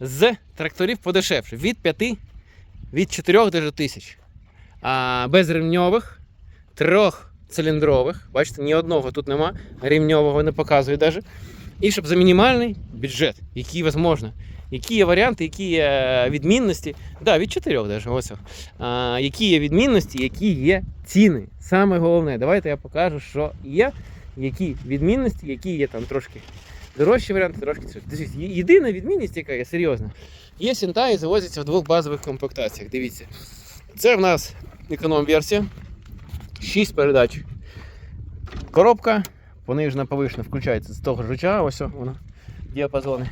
з тракторів подешевше. Від 5, від 4 до тисяч. А, без ремньових, трьохциліндрових. Бачите, ні одного тут нема. Рівньового не показує навіть. І щоб за мінімальний бюджет, який можна. Які є варіанти, які є відмінності. Да, від 4 навіть, ось. А, які є відмінності, які є ціни. Саме головне, давайте я покажу, що є, які відмінності, які є там трошки дорожчі варіанти, трошки. Дивіться, Єдина відмінність, яка є серйозна, є Сінтай завозиться в двох базових комплектаціях. Дивіться. Це в нас економ-версія. 6 передач. Коробка, понижена повишена включається з того ж рычага, ось воно, діапазони.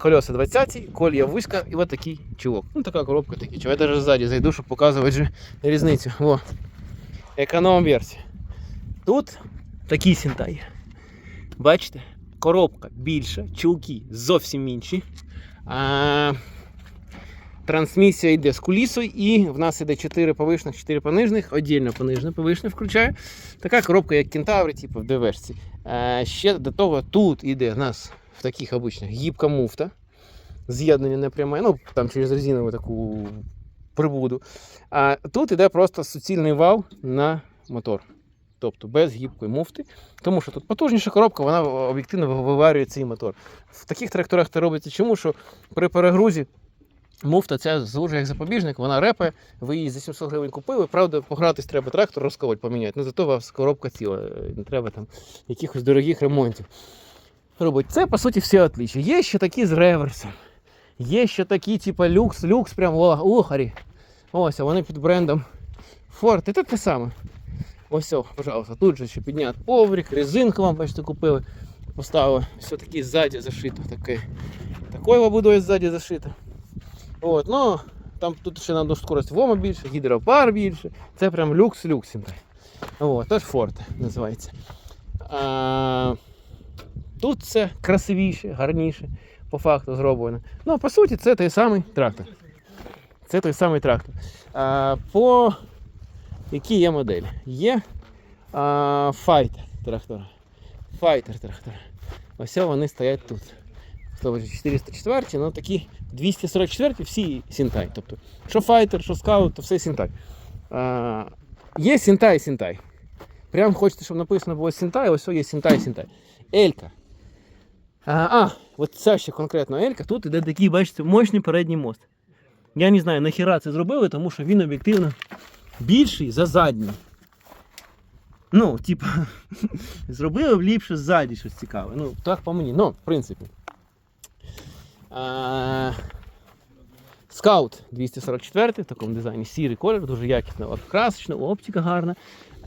Колеса 20, колія вузька і от такий чулок. Ну така коробка такий. чувак. Я навіть ззаді зайду, щоб показувати різницю. О. Економ-версія. Тут такий сінтай. Бачите? Коробка більша, чулки зовсім інші. А, трансмісія йде з кулісою, і в нас йде 4 повишних, 4 понижних, віддільно понижне, повишне включає. Така коробка, як кентаври, типу в. А, ще до того тут йде в нас в таких обичних гібка муфта. З'єднання непряме, ну там через резинову таку прибуду. А тут іде просто суцільний вал на мотор. Тобто без гібкої муфти. Тому що тут потужніша коробка, вона об'єктивно виварює цей мотор. В таких тракторах це робиться чому, що при перегрузі муфта ця служить як запобіжник, вона репає, ви її за 700 гривень купили. Правда, погратись треба трактор, розковать поміняти. Ну зато у вас коробка ціла, не треба там якихось дорогих ремонтів. Робить. Це по суті все отличі. Є ще такі з реверсом. Є ще такі, типу люкс, люкс, прям о, охарі. Ось, а вони під брендом Ford. І тут те саме. Ось, пожалуйста, тут же ще підняти коврик, резинку вам бачите, купили, поставили. Все таки ззаді зашито. Таке. Такою лабудою ззаді зашито. От, ну, там тут ще на скорость вома більше, гідропар більше. Це прям люкс-люкс. От, тож Ford називається. А, тут це красивіше, гарніше, по факту зроблено. Ну, по суті, це той самий трактор. Це той самий трактор. А, по які є моделі? Є файтер трактора. Файтер трактора. Ось вони стоять тут. 404, ну такі 244 всі Сінтай. Тобто, що файтер, що скаут, то все Сінтай. А, є Сінтай Сінтай. Прям хочете, щоб написано було Сінтай, ось є Сінтай Сінтай. Елька. А, а, от ця ще конкретно Елька, тут іде такий, бачите, мощний передній мост. Я не знаю, нахіра це зробили, тому що він об'єктивно більший за задній. Ну, типа, зробили ліпше ззаді щось цікаве. Ну, так по мені. Ну, в принципі. А, Скаут 244 в такому дизайні, сірий колір, дуже якісно, красочно, оптика гарна.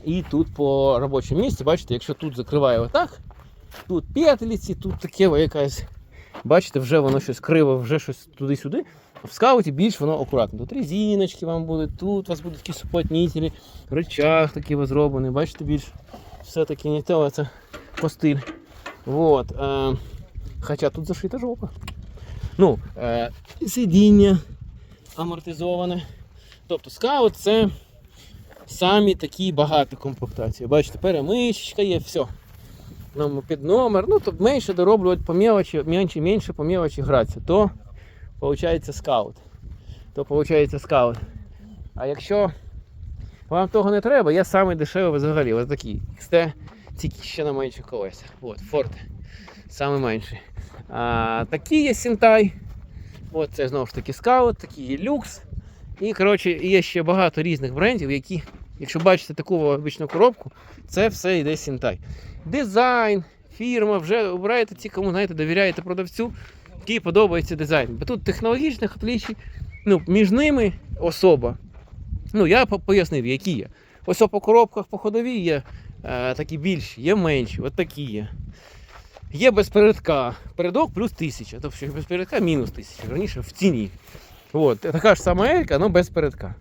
І тут по робочому місці, бачите, якщо тут закриває отак, тут петлиці, тут таке якась. Бачите, вже воно щось криво, вже щось туди-сюди. В скауті більш воно акуратно. Тут резиночки вам будуть, тут у вас будуть такі суплотнителі, рычаг такий вас зроблений, бачите, більш все-таки не те, це по стиль. Вот. Е, хоча тут зашита жопа. Ну, е, сидіння амортизоване. Тобто скаут це самі такі багаті комплектації. Бачите, перемичка є, все. Нам під номер, ну то менше дороблювати по мелочі, менше, менше по мелочі гратися, то виходить скаут. То виходить скаут. А якщо вам того не треба, я самий дешевий взагалі. Ось такий. XT, тільки ще на менших колесах. От, Ford. Самий менший. А, такі є Сінтай. От це знову ж таки скаут, такий є люкс. І коротше, є ще багато різних брендів, які, якщо бачите таку обичну коробку, це все йде Сінтай. Дизайн, фірма, вже обираєте ті, кому знаєте, довіряєте продавцю, який подобається дизайн. Бо тут технологічних отличій, ну, між ними особа. Ну, я пояснив, які є. Ось по коробках по ходовій є е, такі більші, є менші, от такі є. Є без передка. Передок плюс 1000. Тобто без передка мінус 1000. Раніше в ціні. От, така ж сама Елька, але без передка.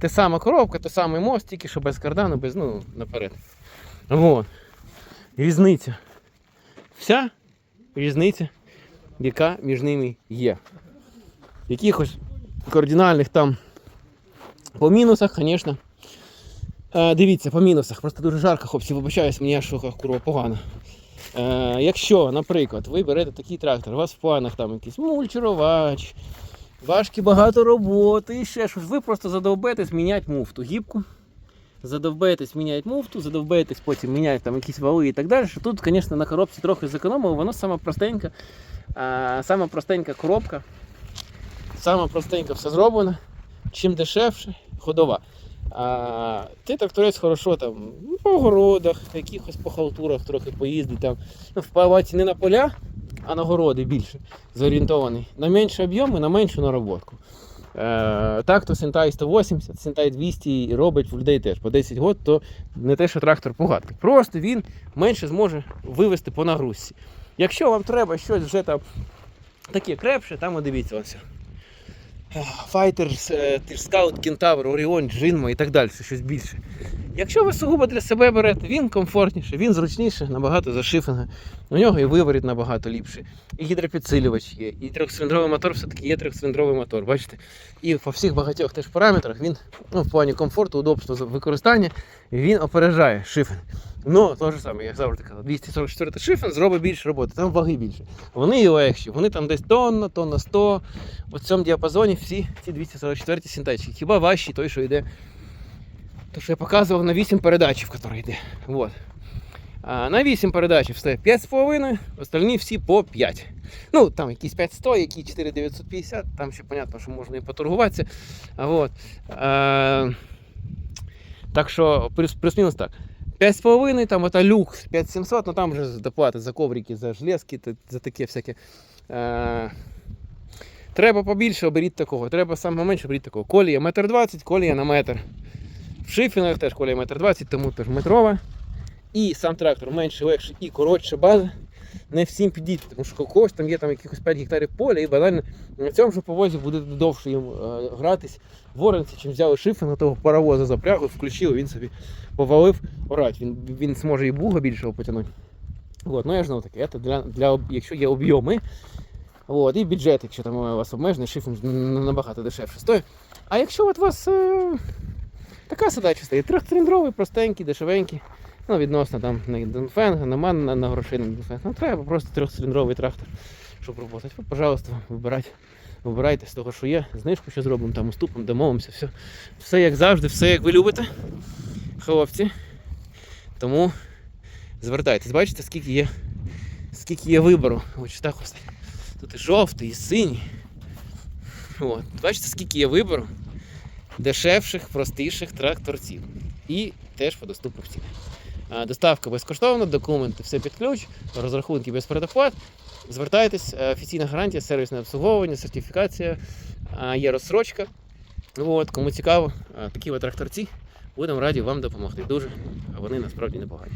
Те сама коробка, той самий мост, тільки що без кардану, без, ну, наперед. От. Різниця. Вся різниця, яка між ними є. Якихось кардинальних там по мінусах, звісно. Е, дивіться, по мінусах. Просто дуже жарко, хлопці, вибачаюсь, мені аж курва погано. Е, якщо, наприклад, ви берете такий трактор, у вас в планах там якийсь мульчерувач, важкі багато роботи і ще щось, ви просто задовбетесь міняти муфту, гібку. Задовбаєтесь міняти муфту, задовбаєтесь потім міняти там якісь вали і так далі. Тут, звісно, на коробці трохи зекономили, воно саме простенька, а, саме простенька коробка, саме простенько все зроблено. Чим дешевше, ходова. А, ти тракторець хорошо там ну, по огородах, якихось по халтурах трохи поїздить там. Ну, впливати не на поля, а на городи більше зорієнтований. На менші об'єми, на меншу нароботку. Е, так, то Сентай 180, Сентай 200 і робить в людей теж по 10 год, то не те, що трактор погадки. Просто він менше зможе вивести по нагрузці. Якщо вам треба щось вже там таке крепше, там дивіться ось. Файтер, Скаут, Кентавр, Оріон, Джинма і так далі, щось більше. Якщо ви сугубо для себе берете, він комфортніше, він зручніше, набагато за шифінга. У нього і виворіт набагато ліпший. І гідропідсилювач є, і трьохциліндровий мотор все-таки є трьохциліндровий мотор. Бачите? І по всіх багатьох теж параметрах він ну, в плані комфорту, удобства використання він опережає шифен. Ну, то ж саме, як завжди казав, 244 шифен зробить більше роботи, там ваги більше. Вони і легші, вони там десь тонна, тонна 100. У цьому діапазоні всі ці 244 синтетики. Хіба важчий той, що йде. То, що я показував на 8 передач, в який йде. Вот. А на 8 передач все 5,5, остальні всі по 5. Ну, там якісь 500, які 4950, там ще понятно, що можна і поторгуватися. Вот. а, так що плюс-мінус так. 5,5, там это люкс 5700, но там вже доплата за коврики, за железки, за таке всяке. Е, треба побільше, оберіть такого. Треба саме менше, оберіть такого. Колія 1,20 м, колія на метр. В шифінах теж колія 1,20 м, тому теж метрова. І сам трактор менше, легше і коротше база. Не всім підійде, тому що когось там є там якихось 5 гектарів поля, і банально на цьому ж повозі буде довше їм е, гратись в оранці, чим взяли шифер того паровоза запрягли, включили, він собі повалив орать. Він, він зможе і буга більшого потягнути. От, ну я ж знову таки, це для, для, якщо є об'єми, от, і бюджет, якщо там у вас обмежений, шифер набагато дешевше стоїть. А якщо от у вас е, така задача стоїть, трьохциліндровий, простенький, дешевенький, ну, відносно там на Донфенга, на ман, на, грошей на Донфенг. Ну, треба просто трьохциліндровий трактор, щоб працювати. Ви, пожалуйста, вибирайте. Вибирайте з того, що є, знижку що зробимо, там уступимо, домовимося, все. Все як завжди, все як ви любите, хлопці. Тому звертайтесь, бачите, скільки є, скільки є вибору. Ось так ось. Тут і жовтий, і синій. От. Бачите, скільки є вибору дешевших, простіших тракторців. І теж по доступних цінах. Доставка безкоштовна, документи все під ключ, розрахунки без передоплат. Звертайтесь, е, офіційна гарантія, сервісне обслуговування, сертифікація, є розсрочка. От, кому цікаво, такі от тракторці, будемо раді вам допомогти. Дуже, вони насправді непогані.